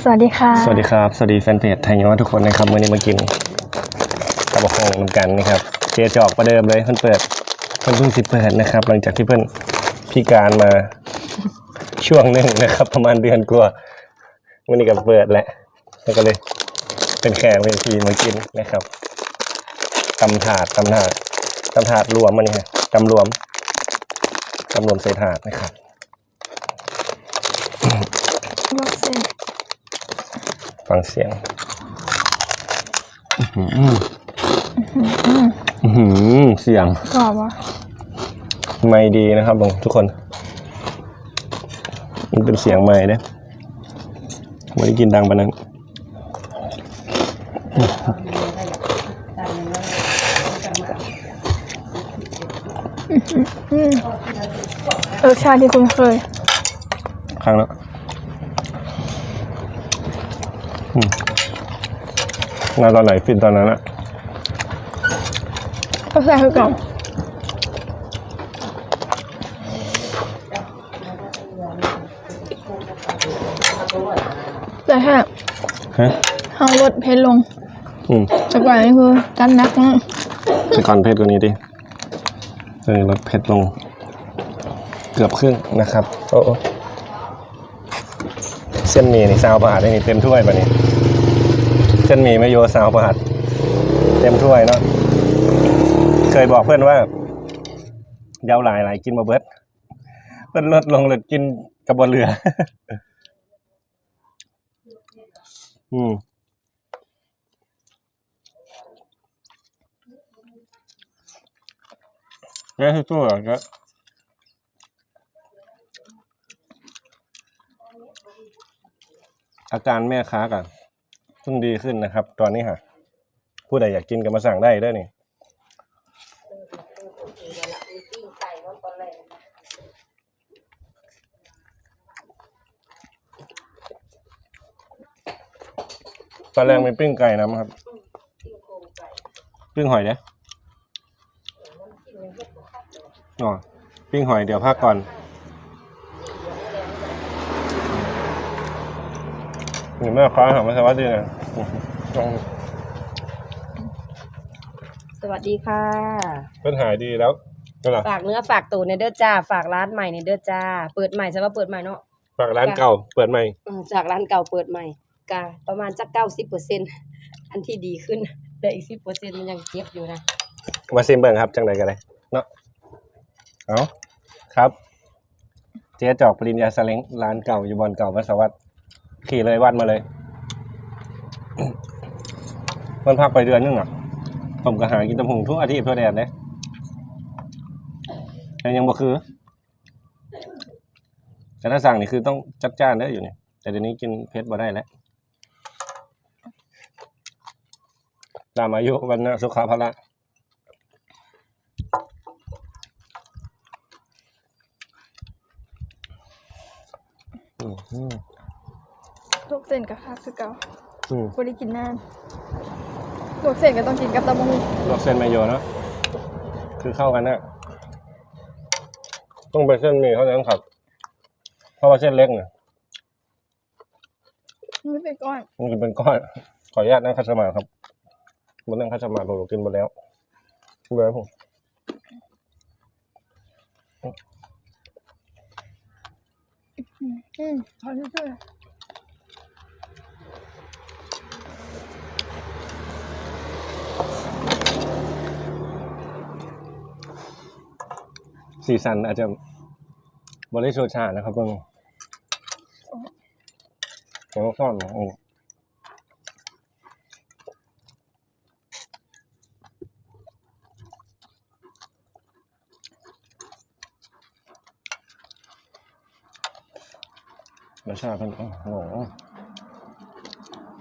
สวัสดีค่ะ สวัสดีครับ สวัสดีแฟนเพจไทยยอดทุกคนนะครับวันนี้มากินกระบอกของเหมือนกันนะครับเจจอกประเดิมเลยเพิ่นเปิดเพิ่นเพิ่งสิเปิดนะครับ หลังจากที่เพิ่นพิการมาช่วงหนึ่งนะครับ ประมาณเดือนกว่าวันนี้ก็เปิดแล้วแล้วก็เลยเป็นแขกเป็นทีมากินนะครับตำถาดตำถาดตำถาดรวมมันนี่ฮะตำรวมตำรวมใส่ถาดนะครับลวกเส้น ฟังเสียงอื้อหืออื้อหือเสียง กรอบวะไม่ดีนะครับผมทุกคน มันเป็นเสียงไม่เด้ไม่ได้กินดังปานนั้นรสชาติที่คุณเคย ครั้งแล้วอืม งานตอนไหนฟินตอนนั้นอะรสชาติคือเก่าแต่แค่ฮะเอารสเผ็ดลง อืมแต่ก่อนนี่คือกันนักมากไปก่อนเผ็ดกว่านี้ดิเออลดเผ็ดลง เกือบครึ่งนะครับ โอ้โอ้เส้นหมี่นี่ซาวบาทได้นี่เต็มถ้วยป่ะนี่เส้นหมี่ไม่โยซาวบาทเต็มถ้วยเนาะเคยบอกเพื่อนว่าเยาวหลายหลายกินมาเบิดเพื่อนลดลงเลยกินกระบวนเรือ อืมแค่ที่ตัวก็อาการแม่ค้ากัน เพิ่งดีขึ้นนะครับ ตอนนี้ค่ะ ผู้ใดอยากกินก็มาสั่งได้เด้วยนี่ตอนแรกมีปิ้งไก่นะครับ ปิ้งหอยเนี่ยอ๋อปิ้งหอยเดี๋ยวพักก่อน นี่แม่ค้าถามมาสวัสดีนะลองสวัสดีค่ะเป็นหายดีแล้วก็ล่ะฝากเนื้อฝากตัวในเด้อจ้า ฝากร้านใหม่ในเด้อจ้า เปิดใหม่ใช่ว่าเปิดใหม่เนาะฝากร้านเก่า เปิดใหม่ เออจากร้านเก่าเปิดใหม่กะประมาณจักเก้าสิบเปอร์เซ็นอันที่ดีขึ้นแต่อีกสิบเปอร์เซ็นมันยังเก็บอยู่นะมาซิมเบิ่งครับ จังใดกันเลยเนาะเอาครับ เจ๊จอกปริญญาสเล้งร้านเก่าอยู่บอนเก่าวัดสวัสดิ์ ขี่เลยวัดมาเลย มันพักไปเดือนนึงอะ ผมก็หากินตำหงทุกอาทิตย์ทั่วแดนเลยแต่ยังบ่คือ แต่ถ้าสั่งนี่คือต้องจัดจ้านได้ออยู่เนี่ย แต่เดี๋ยวนี้กินเพชรบ่ได้แล้วตามอายุวันนะสุขภาระ อืมอืม ลวกเส้นกับข้าวคือเก่าอืมไม่ได้กินนานลวกเส้นก็ต้องกินกับตำบักหุ่งลวกเส้นไมโยเนอะคือเข้ากันนะต้องเป็นเส้นหมี่เท่านั้นครับ เพราะว่าเส้นเล็กเนี่ยไม่เป็นก้อนมันจะเป็นก้อนขออนุญาตนั่งคัดสมาธิครับบนนั่งคัดสมาธิผมกินหมดแล้วเบื่อผมอืมขอช่วย สีสันอาจจะบริสุทธิ์ชาตินะครับเพิ่งผมซ่อนอืมรสชาติเป็นโอ้โห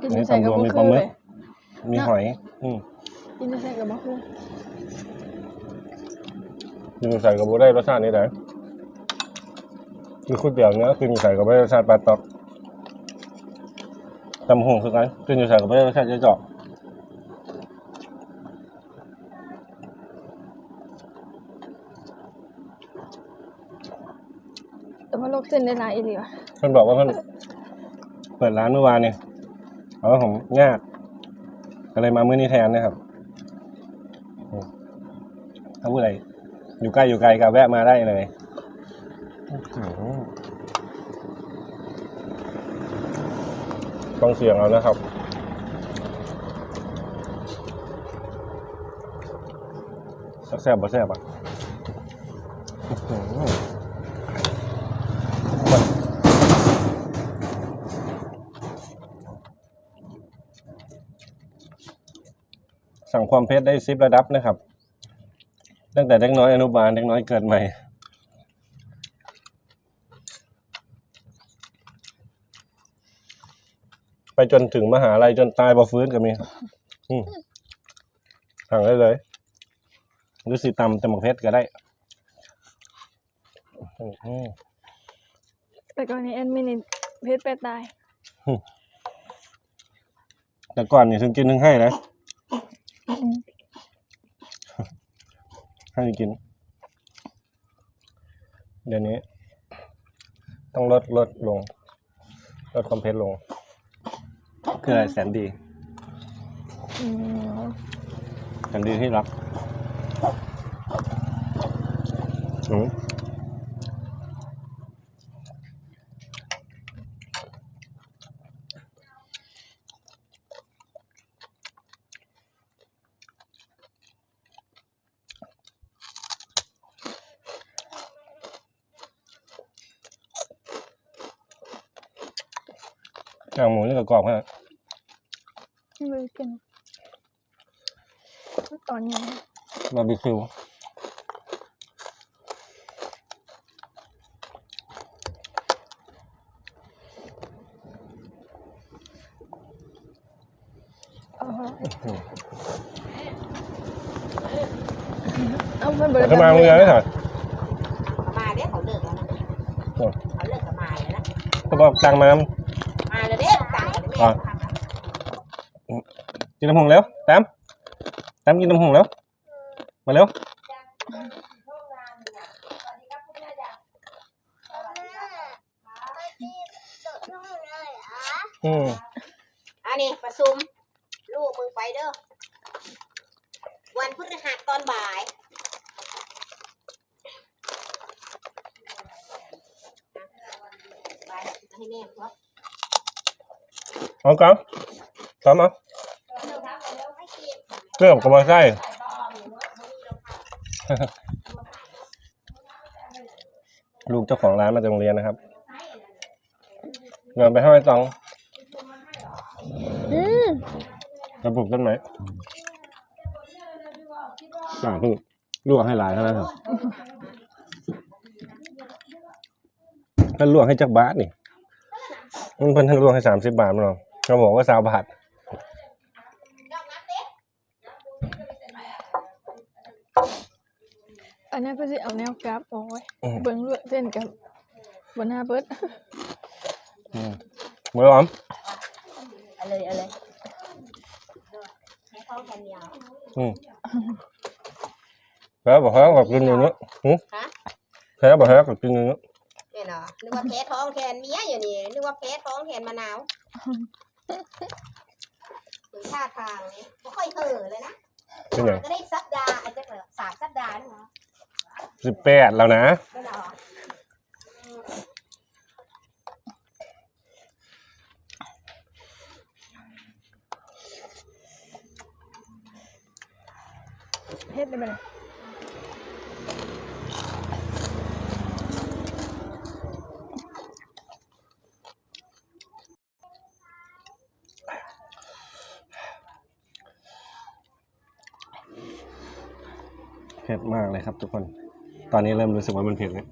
กินนี่ใส่กับตำรวจมะมีเขืปลาอหมึเลกยมีหอย อืมกินใส่กับมะเขือ กินใส่กับบัได้รสชาตินี้ได้คือก๋วยเตี๋ยวเนื้อกินใส่กับบัได้รสชาติปลาตอกตำหงคือกันกินใส่กับบัได้รสชาติเจ๊เจาะแต่ว่าลวกเส้นได้หลายอีหลีวะเพิ่นบอกว่าเพิ่นเปิดร้านเมื่อวานเนี่ยเพราะว่าผมยากก็เลยมามื้อนี้แทนนะครับอืมถ้าเมื่อไหร่ อยู่ใกล้อยู่ไกลก็แวะมาได้เลยต้องเสียงเอานะครับ แซ่บบ่แซ่บอะอื้อหือมันสั่งความเผ็ดได้ซิประดับนะครับ ตั้งแต่เด็กน้อยอนุบาลเด็กน้อยเกิดใหม่ ไปจนถึงมหาลัยจนตายบ่ฟื้นก็มีครับอืมสั่งได้เลยหรือสีตำแต่หมกเพชรก็ได้อืมแต่ก่อนนี้แอดมินเพชรไปตาย แต่ก่อนนี่ถึงกินถึงให้นะอืม ให้กิน เดี๋ยวนี้ ต้องลดลดลง ลดความเผ็ดลงเพื่อแสนดีอืมแสนดีที่รักอืม ย่างหมูนี่ก็กรอบฮะมือกินตอนนี้บาร์บีคิวเอาฮะเอามันบริขึ้นมาเมื่อไงไม่ถ่ายมาเด้เขาเลิกแล้วนะเขาเลิกกับมาแล้วนะก็บอกตังค์มามา อะกินน้ำหงแล้วแต้มแต้มกินน้ำหงแล้ว มาเร็วอืมอันนี้ประชุมลูกมึงไปเด้อวันพฤหัสตอนบ่ายไปให้แม่เพราะ เอาก่อนซ้อมเอาเกือบกับมาใส่ลูกเจ้าของร้านมาจากโรงเรียนนะครับเงินไปให้ตองอืมจะปลูกต้นไม้อ่าเพิ่งลวกให้หลายเท่านั้นครับถ้าลวกให้จักบาทนี่ มันเพิ่นท่านลวกให้สามสิบบาทมั้งเนาะเราบอกว่าสาวบาทอันนี้เพื่อจะเอาแนวกราฟโอ้ยอืมเบิ้งเลือดเส้นกับบนหน้าเบิดอืมมือหอมเอาเลยเอาเลยให้เข้าแคนยาวอืมแล้วบอกให้กับกินอย่างนี้หืมฮะแพ้บอกให้กับกินอย่างนี้ เนี่ยเนาะนึกว่าแพ้ท้องแทนเมียอยู่นี่นึกว่าแพ้ท้องแทนมะนาวถึงท่าทางนี้ไม่ค่อยเห่อเลยนะเป็นอย่างก็ได้สัปดาห์อาจจะเหลือสามสัปดาห์นี่เหรอสิบแปดแล้วนะไม่เหรอเพชรได้ไหมเนี่ย เผ็ ดมากเลยครับ ทุกคน ตอนนี้เริ่มรู้สึกว่ามันเผ็ดแล้ว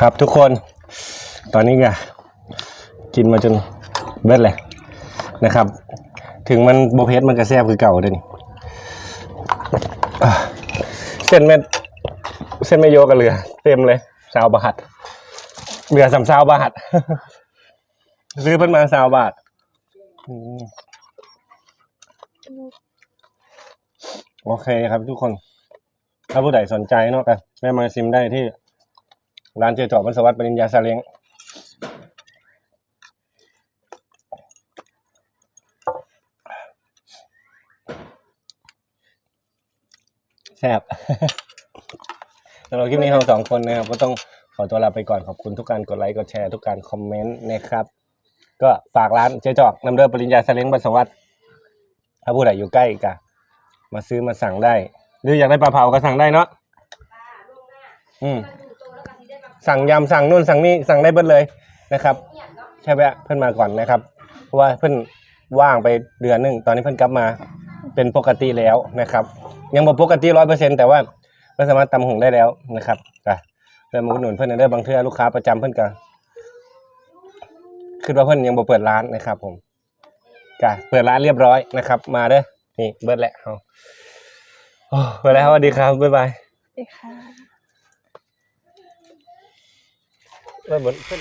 ครับทุกคน ตอนนี้ก็กินมาจนเบ็ดเลยนะครับ ถึงมันโบเพสมันกระแซบคือเก่าเด้นี่เส้นแม่ เส้นไม่โยกับเรือ เต็มเลยสาวบาทเรือสามสาวบาทซื้อเพิ่นมาสาวบาทโอเคครับทุกคน ถ้าผู้ใดสนใจเนาะกันแม่มาซิมได้ที่ ร้านเจจอบมัสวัสดิ์ปริญญาซาเล้งแซ่บำหรับคลิปนี้เราสองคนนะครับก็ต้องขอตัวลาไปก่อนขอบคุณทุกการกดไลค์กดแชร์ทุกการคอมเมนต์นะครับ ก็ฝากร้านเจ๊จอกนำเด้อปริญญาซาเล้งบันสวัสดิ์ถ้าผู้ใดอยู่ใกล้กะมาซื้อมาสั่งได้ หรืออยากได้ปลาเผาก็สั่งได้เนาะอืมสั่งยำสั่งนู่นสั่งนี่สั่งได้เบิดเลยนะครับแค่แวะเพื่อนมาก่อนนะครับ เพราะว่าเพื่อนว่างไปเดือนหนึ่งตอนนี้เพื่อนกลับมาเป็นปกติแล้วนะครับ ยังบ่ปกติร้อยเปอร์เซ็นแต่ว่า เพื่อนสามารถตำหุงได้แล้วนะครับอะเพื่อนมาอุดหนุนเพื่อนได้บางเทื่อลูกค้าประจำเพื่อนก็คือว่าเพื่อนยังบ่เปิดร้านนะครับผมก็เปิดร้านเรียบร้อยนะครับ มาเด้อนี่เบิดแหละเอาโอ้ไปแล้วสวัสดีครับบ๊ายบายดีค่ะเบิดเพื่อน